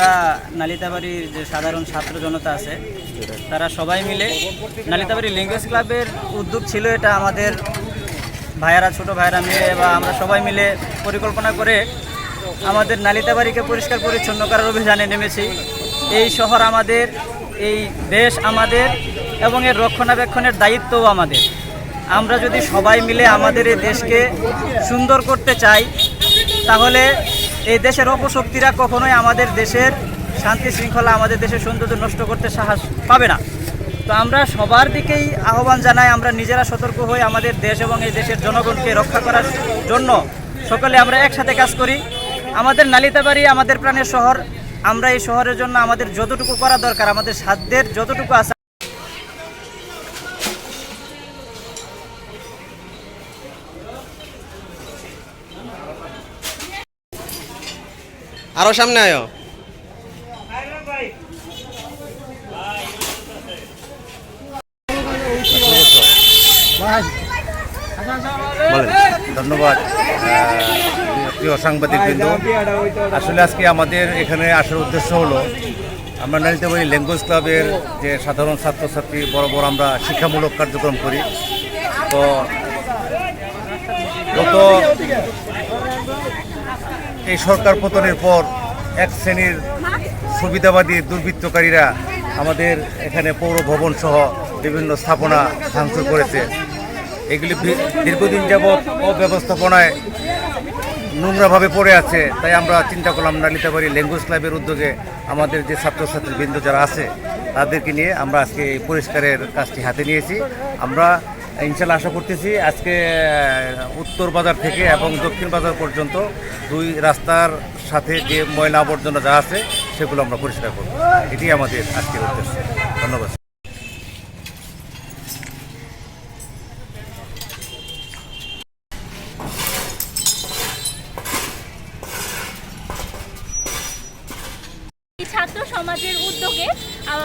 আমরা নালিতাবাড়ির যে সাধারণ ছাত্র জনতা আছে, তারা সবাই মিলে নালিতাবাড়ি ল্যাঙ্গুয়েজ ক্লাবের উদ্যোগ ছিল এটা আমাদের ভাইয়ারা, ছোট ভাইয়ারা মিলে বা আমরা সবাই মিলে পরিকল্পনা করে আমাদের নালিতাবাড়িকে পরিষ্কার পরিচ্ছন্ন করার অভিযানে নেমেছি। এই শহর আমাদের, এই দেশ আমাদের এবং এর রক্ষণাবেক্ষণের দায়িত্বও আমাদের। আমরা যদি সবাই মিলে আমাদের এই দেশকে সুন্দর করতে চাই, তাহলে এই দেশের অপশক্তিরা কখনোই আমাদের দেশের শান্তি শৃঙ্খলা, আমাদের দেশের সৌন্দর্য নষ্ট করতে সাহস পাবে না। তো আমরা সবার দিকেই আহ্বান জানাই, আমরা নিজেরা সতর্ক হয়ে আমাদের দেশ এবং এই দেশের জনগণকে রক্ষা করার জন্য। সকলে আমরা একসাথে কাজ করি। আমাদের নালিতাবাড়ি, আমাদের প্রাণের শহর, আমরা এই শহরের জন্য আমাদের যতটুকু করা দরকার, আমাদের সাধ্যের যতটুকু আছে আরও সামনে আয়ো। ধন্যবাদ প্রিয় সাংবাদিক বিন্দু আসলে আজকে আমাদের এখানে আসার উদ্দেশ্য হলো, আমরা নারীতাবাড়ি ল্যাঙ্গুয়েজ ক্লাবের যে সাধারণ ছাত্রছাত্রী বড় বড় আমরা শিক্ষামূলক কার্যক্রম করি। তো গত এই সরকার পতনের পর এক শ্রেণির সুবিধাবাদী দুর্বৃত্তকারীরা আমাদের এখানে পৌর ভবন সহ বিভিন্ন স্থাপনা ভাঙচুর করেছে। এগুলি দীর্ঘদিন যাবৎ অব্যবস্থাপনায় নোংরাভাবে পড়ে আছে, তাই আমরা চিন্তা করলাম নালিতাবাড়ি ল্যাঙ্গুয়েজ ক্লাবের উদ্যোগে আমাদের যে ছাত্রছাত্রী বৃন্দ যারা আছে, তাদেরকে নিয়ে আমরা আজকে এই পরিষ্কারের কাজটি হাতে নিয়েছি। আমরা ইনশাল্লাহ আশা করতেছি আজকে উত্তর বাজার থেকে এবং দক্ষিণ বাজার পর্যন্ত দুই রাস্তার সাথে যে ময়লা আবর্জনা যা আছে, সেগুলো আমরা পরিষ্কার করব। এটি আমাদের আজকের উদ্দেশ্য। ধন্যবাদ। ছাত্র সমাজের উদ্যোগে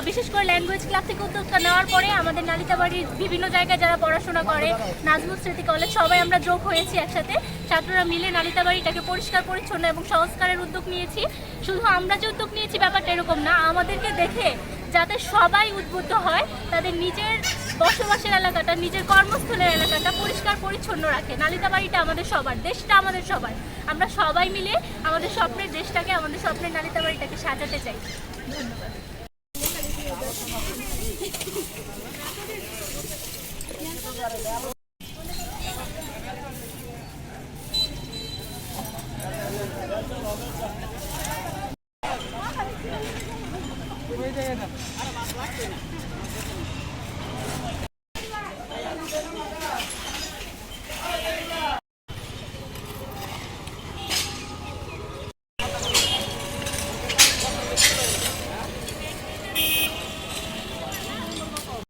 বিশেষ করে ল্যাঙ্গুয়েজ ক্লাব থেকে উদ্যোগটা নেওয়ার পরে আমাদের নালিতাবাড়ির বিভিন্ন জায়গায় যারা পড়াশোনা করে, নাজমুল স্মৃতি কলেজ সবাই আমরা যোগ হয়েছি একসাথে। ছাত্ররা মিলে নালিতাবাড়িটাকে পরিষ্কার, পরিচ্ছন্ন এবং সংস্কারের উদ্যোগ নিয়েছি। শুধু আমরা যে উদ্যোগ নিয়েছি, ব্যাপারটা এরকম না। আমাদেরকে দেখে যাতে সবাই উদ্বুদ্ধ হয়, তাদের নিজের বসবাসের এলাকাটা, নিজের কর্মস্থলের এলাকাটা পরিষ্কার পরিচ্ছন্ন রাখে। নালিতাবাড়িটা আমাদের সবার, দেশটা আমাদের সবার। আমরা সবাই মিলে আমাদের স্বপ্নের দেশটাকে, আমাদের স্বপ্নের নালিতাবাড়িটাকে সাজাতে চাই। ধন্যবাদ। লাগবে না